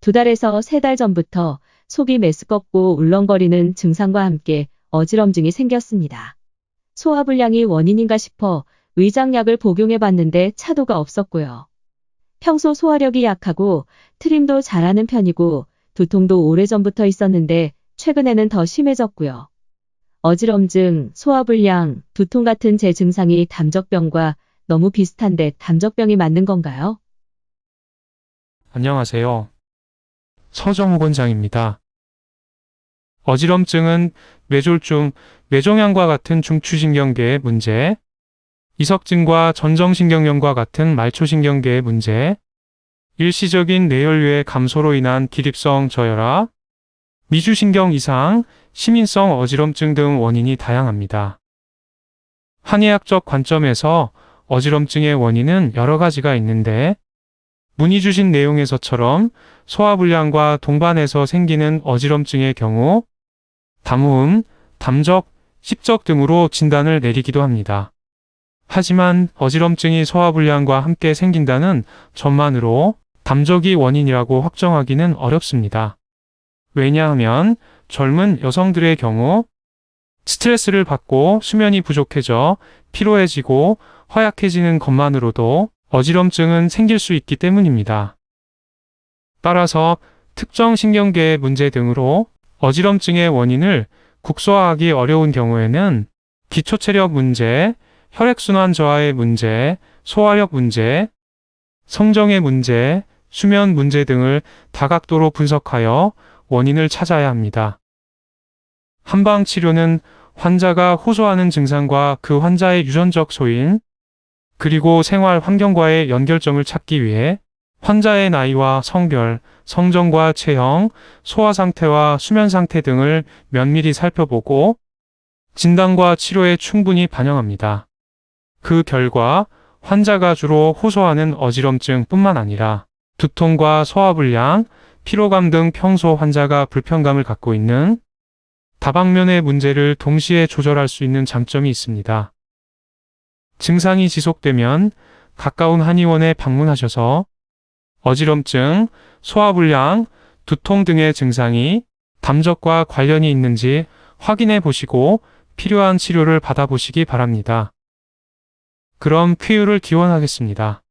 두 달에서 세 달 전부터 속이 메스껍고 울렁거리는 증상과 함께 어지럼증이 생겼습니다. 소화불량이 원인인가 싶어 위장약을 복용해 봤는데 차도가 없었고요. 평소 소화력이 약하고 트림도 잘하는 편이고 두통도 오래전부터 있었는데 최근에는 더 심해졌고요. 어지럼증, 소화불량, 두통 같은 제 증상이 담적병과 너무 비슷한데 담적병이 맞는 건가요? 안녕하세요. 서정우 원장입니다. 어지럼증은 뇌졸중, 뇌종양과 같은 중추신경계의 문제, 이석증과 전정신경염과 같은 말초신경계의 문제, 일시적인 뇌혈류의 감소로 인한 기립성 저혈압, 미주신경 이상, 시민성 어지럼증 등 원인이 다양합니다. 한의학적 관점에서 어지럼증의 원인은 여러 가지가 있는데, 문의 주신 내용에서처럼 소화불량과 동반해서 생기는 어지럼증의 경우 담음, 담적, 씹적 등으로 진단을 내리기도 합니다. 하지만 어지럼증이 소화불량과 함께 생긴다는 점만으로 담적이 원인이라고 확정하기는 어렵습니다. 왜냐하면 젊은 여성들의 경우 스트레스를 받고 수면이 부족해져 피로해지고 허약해지는 것만으로도 어지럼증은 생길 수 있기 때문입니다. 따라서 특정 신경계의 문제 등으로 어지럼증의 원인을 국소화하기 어려운 경우에는 기초체력 문제, 혈액순환 저하의 문제, 소화력 문제, 성정의 문제, 수면 문제 등을 다각도로 분석하여 원인을 찾아야 합니다. 한방 치료는 환자가 호소하는 증상과 그 환자의 유전적 소인, 그리고 생활 환경과의 연결점을 찾기 위해 환자의 나이와 성별, 성정과 체형, 소화 상태와 수면 상태 등을 면밀히 살펴보고 진단과 치료에 충분히 반영합니다. 그 결과 환자가 주로 호소하는 어지럼증 뿐만 아니라 두통과 소화불량, 피로감 등 평소 환자가 불편감을 갖고 있는 다방면의 문제를 동시에 조절할 수 있는 장점이 있습니다. 증상이 지속되면 가까운 한의원에 방문하셔서 어지럼증, 소화불량, 두통 등의 증상이 담적과 관련이 있는지 확인해 보시고 필요한 치료를 받아보시기 바랍니다. 그럼 쾌유를 기원하겠습니다.